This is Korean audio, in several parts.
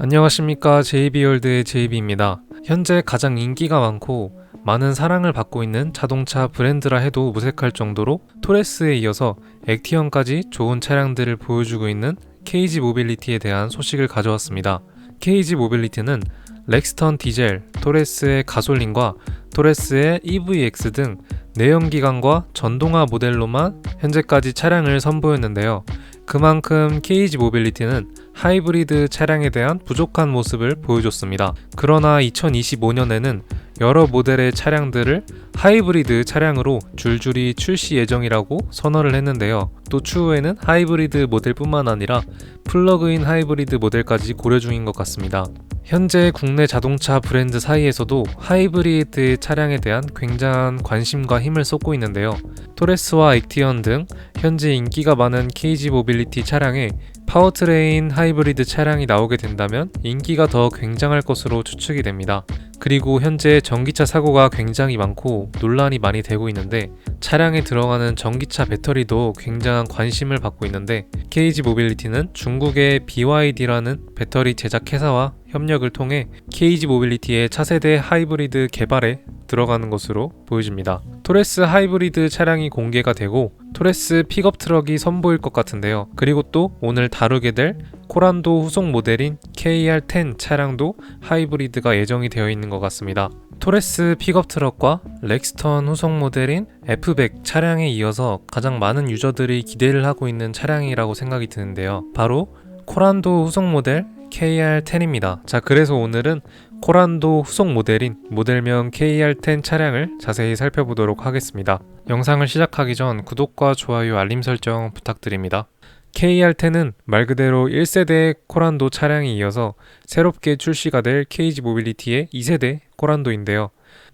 안녕하십니까 JB월드의 JB입니다. 현재 가장 인기가 많고 많은 사랑을 받고 있는 자동차 브랜드라 해도 무색할 정도로 토레스에 이어서 액티언까지 좋은 차량들을 보여주고 있는 KG 모빌리티에 대한 소식을 가져왔습니다. KG 모빌리티는 렉스턴 디젤, 토레스의 가솔린과 토레스의 EVX 등 내연기관과 전동화 모델로만 현재까지 차량을 선보였는데요. 그만큼 KG 모빌리티는 하이브리드 차량에 대한 부족한 모습을 보여줬습니다. 그러나 2025년에는 여러 모델의 차량들을 하이브리드 차량으로 줄줄이 출시 예정이라고 선언을 했는데요. 또 추후에는 하이브리드 모델뿐만 아니라 플러그인 하이브리드 모델까지 고려 중인 것 같습니다. 현재 국내 자동차 브랜드 사이에서도 하이브리드 차량에 대한 굉장한 관심과 힘을 쏟고 있는데요. 토레스와 액티언 등 현재 인기가 많은 KG 모빌리티 차량에 파워트레인 하이브리드 차량이 나오게 된다면 인기가 더 굉장할 것으로 추측이 됩니다. 그리고 현재 전기차 사고가 굉장히 많고 논란이 많이 되고 있는데 차량에 들어가는 전기차 배터리도 굉장한 관심을 받고 있는데 KG 모빌리티는 중국의 BYD라는 배터리 제작 회사와 협력을 통해 KG 모빌리티의 차세대 하이브리드 개발에 들어가는 것으로 보여집니다. 토레스 하이브리드 차량이 공개가 되고 토레스 픽업 트럭이 선보일 것 같은데요. 그리고 또 오늘 다루게 될 코란도 후속 모델인 KR10 차량도 하이브리드가 예정이 되어 있는 것 같습니다. 토레스 픽업 트럭과 렉스턴 후속 모델인 F100 차량에 이어서 가장 많은 유저들이 기대를 하고 있는 차량이라고 생각이 드는데요. 바로 코란도 후속 모델 KR10입니다. 자, 그래서 오늘은 코란도 후속 모델인 모델명 KR10 차량을 자세히 살펴보도록 하겠습니다. 영상을 시작하기 전 구독과 좋아요, 알림 설정 부탁드립니다. KR10은 말 그대로 1세대 코란도 차량에 이어서 새롭게 출시가 될 KG 모빌리티의 2세대 코란도인데요.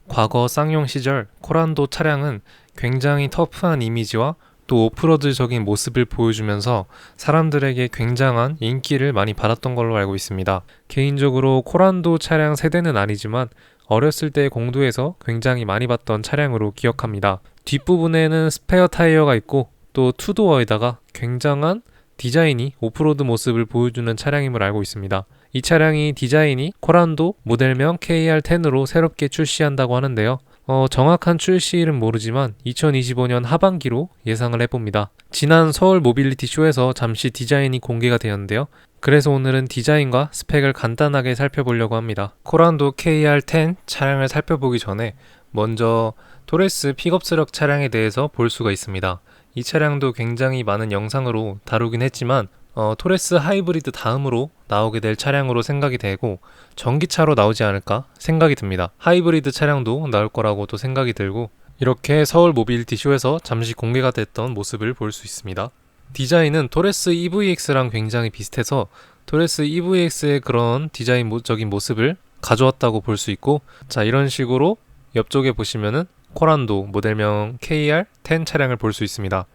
과거 쌍용 시절 코란도 차량은 굉장히 터프한 이미지와 또 오프로드적인 모습을 보여주면서 사람들에게 굉장한 인기를 많이 받았던 걸로 알고 있습니다. 개인적으로 코란도 차량 세대는 아니지만 어렸을 때 공도에서 굉장히 많이 봤던 차량으로 기억합니다. 뒷부분에는 스페어 타이어가 있고 또 투도어에다가 굉장한 디자인이 오프로드 모습을 보여주는 차량임을 알고 있습니다. 이 차량이 디자인이 코란도 모델명 KR10으로 새롭게 출시한다고 하는데요. 어, 정확한 출시일은 모르지만 2025년 하반기로 예상을 해봅니다. 지난 서울 모빌리티 쇼에서 잠시 디자인이 공개가 되었는데요. 그래서 오늘은 디자인과 스펙을 간단하게 살펴보려고 합니다. 코란도 KR10 차량을 살펴보기 전에 먼저 토레스 픽업 트럭 차량에 대해서 볼 수가 있습니다. 이 차량도 굉장히 많은 영상으로 다루긴 했지만 어, 토레스 하이브리드 다음으로 나오게 될 차량으로 생각이 되고 전기차로 나오지 않을까 생각이 듭니다. 하이브리드 차량도 나올 거라고 또 생각이 들고 이렇게 서울 모빌리티 쇼에서 잠시 공개가 됐던 모습을 볼 수 있습니다. 디자인은 토레스 EVX랑 굉장히 비슷해서 토레스 EVX의 그런 디자인적인 모습을 가져왔다고 볼 수 있고 자 이런 식으로 옆쪽에 보시면은 코란도 모델명 KR10 차량을 볼 수 있습니다.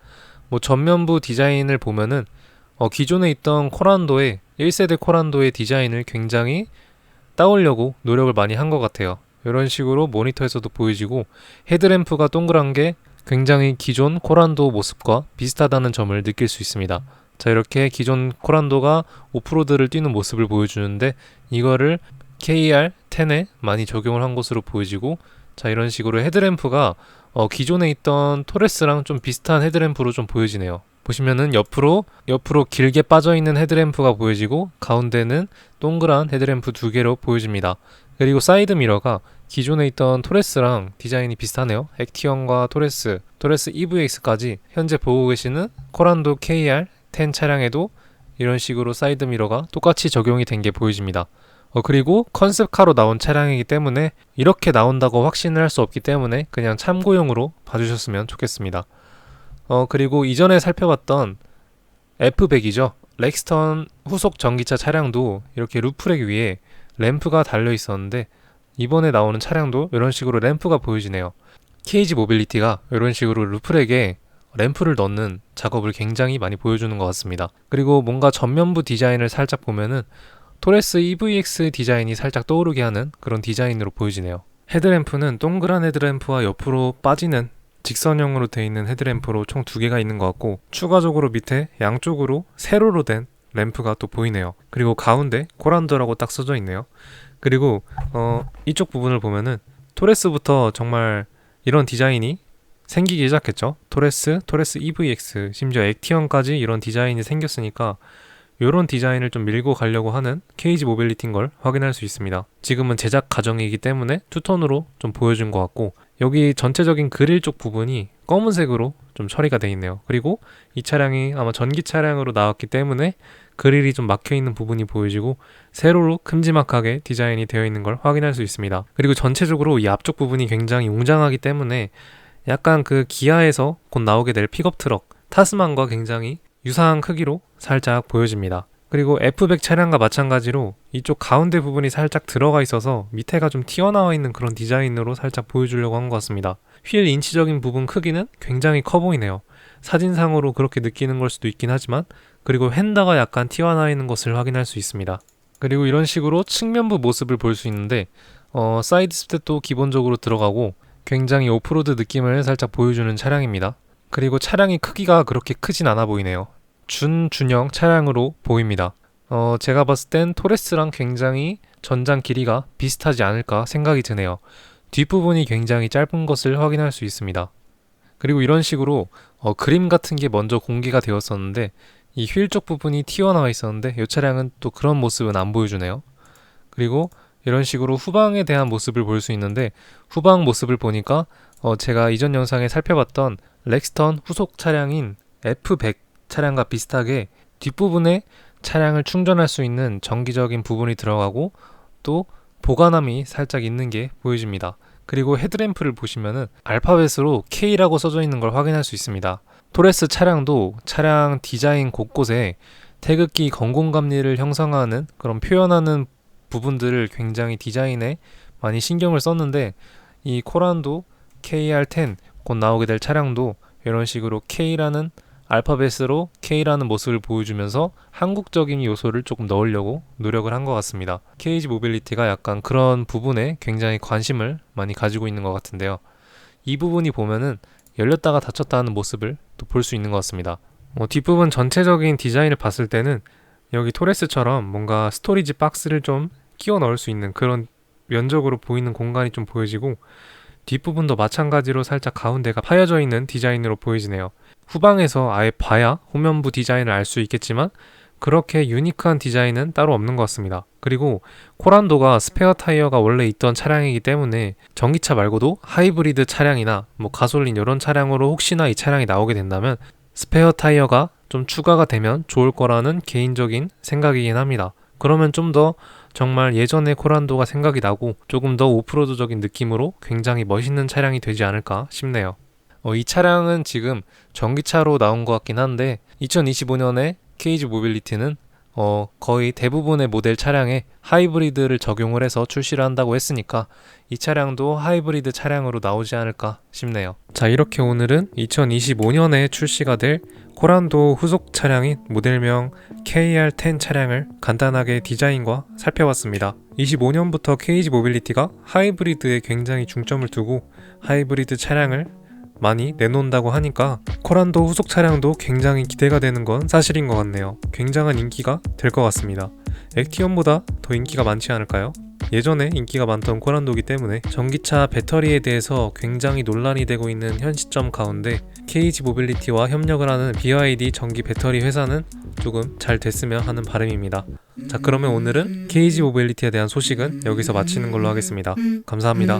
뭐 전면부 디자인을 보면은 어, 기존에 있던 코란도의 1세대 코란도의 디자인을 굉장히 따오려고 노력을 많이 한 것 같아요. 이런 식으로 모니터에서도 보여지고 헤드램프가 동그란 게 굉장히 기존 코란도 모습과 비슷하다는 점을 느낄 수 있습니다. 자 이렇게 기존 코란도가 오프로드를 뛰는 모습을 보여주는데 이거를 KR10에 많이 적용을 한 것으로 보여지고 자 이런 식으로 헤드램프가 어, 기존에 있던 토레스랑 좀 비슷한 헤드램프로 좀 보여지네요. 보시면은 옆으로 옆으로 길게 빠져 있는 헤드램프가 보여지고 가운데는 동그란 헤드램프 두 개로 보여집니다. 그리고 사이드 미러가 기존에 있던 토레스랑 디자인이 비슷하네요. 액티언과 토레스, 토레스 EVX까지 현재 보고 계시는 코란도 KR10 차량에도 이런 식으로 사이드 미러가 똑같이 적용이 된 게 보여집니다. 어, 그리고 컨셉카로 나온 차량이기 때문에 이렇게 나온다고 확신을 할 수 없기 때문에 그냥 참고용으로 봐주셨으면 좋겠습니다. 어, 그리고 이전에 살펴봤던 F100이죠. 렉스턴 후속 전기차 차량도 이렇게 루프렉 위에 램프가 달려 있었는데 이번에 나오는 차량도 이런 식으로 램프가 보여지네요. KG 모빌리티가 이런 식으로 루프렉에 램프를 넣는 작업을 굉장히 많이 보여주는 것 같습니다. 그리고 뭔가 전면부 디자인을 살짝 보면은 토레스 EVX 디자인이 살짝 떠오르게 하는 그런 디자인으로 보여지네요. 헤드램프는 동그란 헤드램프와 옆으로 빠지는 직선형으로 되어 있는 헤드램프로 총 두 개가 있는 것 같고 추가적으로 밑에 양쪽으로 세로로 된 램프가 또 보이네요. 그리고 가운데 코란도라고 딱 써져 있네요. 그리고 어, 이쪽 부분을 보면은 토레스부터 정말 이런 디자인이 생기기 시작했죠. 토레스, 토레스 EVX, 심지어 액티언까지 이런 디자인이 생겼으니까 이런 디자인을 좀 밀고 가려고 하는 케이지 모빌리티인 걸 확인할 수 있습니다. 지금은 제작 과정이기 때문에 투톤으로 좀 보여준 것 같고 여기 전체적인 그릴 쪽 부분이 검은색으로 좀 처리가 돼 있네요. 그리고 이 차량이 아마 전기 차량으로 나왔기 때문에 그릴이 좀 막혀 있는 부분이 보여지고 세로로 큼지막하게 디자인이 되어 있는 걸 확인할 수 있습니다. 그리고 전체적으로 이 앞쪽 부분이 굉장히 웅장하기 때문에 약간 그 기아에서 곧 나오게 될 픽업 트럭 타스만과 굉장히 유사한 크기로 살짝 보여집니다. 그리고 F100 차량과 마찬가지로 이쪽 가운데 부분이 살짝 들어가 있어서 밑에가 좀 튀어나와 있는 그런 디자인으로 살짝 보여주려고 한 것 같습니다. 휠 인치적인 부분 크기는 굉장히 커 보이네요. 사진상으로 그렇게 느끼는 걸 수도 있긴 하지만 그리고 휀다가 약간 튀어나와 있는 것을 확인할 수 있습니다. 그리고 이런 식으로 측면부 모습을 볼 수 있는데 어, 사이드 스텝도 기본적으로 들어가고 굉장히 오프로드 느낌을 살짝 보여주는 차량입니다. 그리고 차량의 크기가 그렇게 크진 않아 보이네요. 준준형 차량으로 보입니다. 어, 제가 봤을 땐 토레스랑 굉장히 전장 길이가 비슷하지 않을까 생각이 드네요. 뒷부분이 굉장히 짧은 것을 확인할 수 있습니다. 그리고 이런 식으로 어, 그림 같은 게 먼저 공개가 되었었는데 이 휠 쪽 부분이 튀어나와 있었는데 이 차량은 또 그런 모습은 안 보여주네요. 그리고 이런 식으로 후방에 대한 모습을 볼 수 있는데 후방 모습을 보니까 어, 제가 이전 영상에 살펴봤던 렉스턴 후속 차량인 F100 차량과 비슷하게 뒷부분에 차량을 충전할 수 있는 정기적인 부분이 들어가고 또 보관함이 살짝 있는 게 보여집니다. 그리고 헤드램프를 보시면은 알파벳으로 K라고 써져 있는 걸 확인할 수 있습니다. 토레스 차량도 차량 디자인 곳곳에 태극기 건공감리를 형성하는 그런 표현하는 부분들을 굉장히 디자인에 많이 신경을 썼는데 이 코란도 KR10 곧 나오게 될 차량도 이런 식으로 K라는 알파벳으로 K라는 모습을 보여주면서 한국적인 요소를 조금 넣으려고 노력을 한 것 같습니다. 케이지 모빌리티가 약간 그런 부분에 굉장히 관심을 많이 가지고 있는 것 같은데요. 이 부분이 보면은 열렸다가 닫혔다 하는 모습을 또 볼 수 있는 것 같습니다. 어, 뒷부분 전체적인 디자인을 봤을 때는 여기 토레스처럼 뭔가 스토리지 박스를 좀 끼워 넣을 수 있는 그런 면적으로 보이는 공간이 좀 보여지고 뒷부분도 마찬가지로 살짝 가운데가 파여져 있는 디자인으로 보여지네요. 후방에서 아예 봐야 후면부 디자인을 알 수 있겠지만 그렇게 유니크한 디자인은 따로 없는 것 같습니다. 그리고 코란도가 스페어 타이어가 원래 있던 차량이기 때문에 전기차 말고도 하이브리드 차량이나 뭐 가솔린 이런 차량으로 혹시나 이 차량이 나오게 된다면 스페어 타이어가 좀 추가가 되면 좋을 거라는 개인적인 생각이긴 합니다. 그러면 좀 더 정말 예전의 코란도가 생각이 나고 조금 더 오프로드적인 느낌으로 굉장히 멋있는 차량이 되지 않을까 싶네요. 어, 이 차량은 지금 전기차로 나온 것 같긴 한데 2025년에 케이지 모빌리티는 어, 거의 대부분의 모델 차량에 하이브리드를 적용을 해서 출시를 한다고 했으니까 이 차량도 하이브리드 차량으로 나오지 않을까 싶네요. 자, 이렇게 오늘은 2025년에 출시가 될 코란도 후속 차량인 모델명 KR10 차량을 간단하게 디자인과 살펴봤습니다. 25년부터 케이지 모빌리티가 하이브리드에 굉장히 중점을 두고 하이브리드 차량을 많이 내놓는다고 하니까 코란도 후속 차량도 굉장히 기대가 되는 건 사실인 것 같네요. 굉장한 인기가 될 것 같습니다. 액티언보다 더 인기가 많지 않을까요? 예전에 인기가 많던 코란도기 때문에 전기차 배터리에 대해서 굉장히 논란이 되고 있는 현 시점 가운데 KG 모빌리티와 협력을 하는 BYD 전기 배터리 회사는 조금 잘 됐으면 하는 바람입니다. 자 그러면 오늘은 KG 모빌리티에 대한 소식은 여기서 마치는 걸로 하겠습니다. 감사합니다.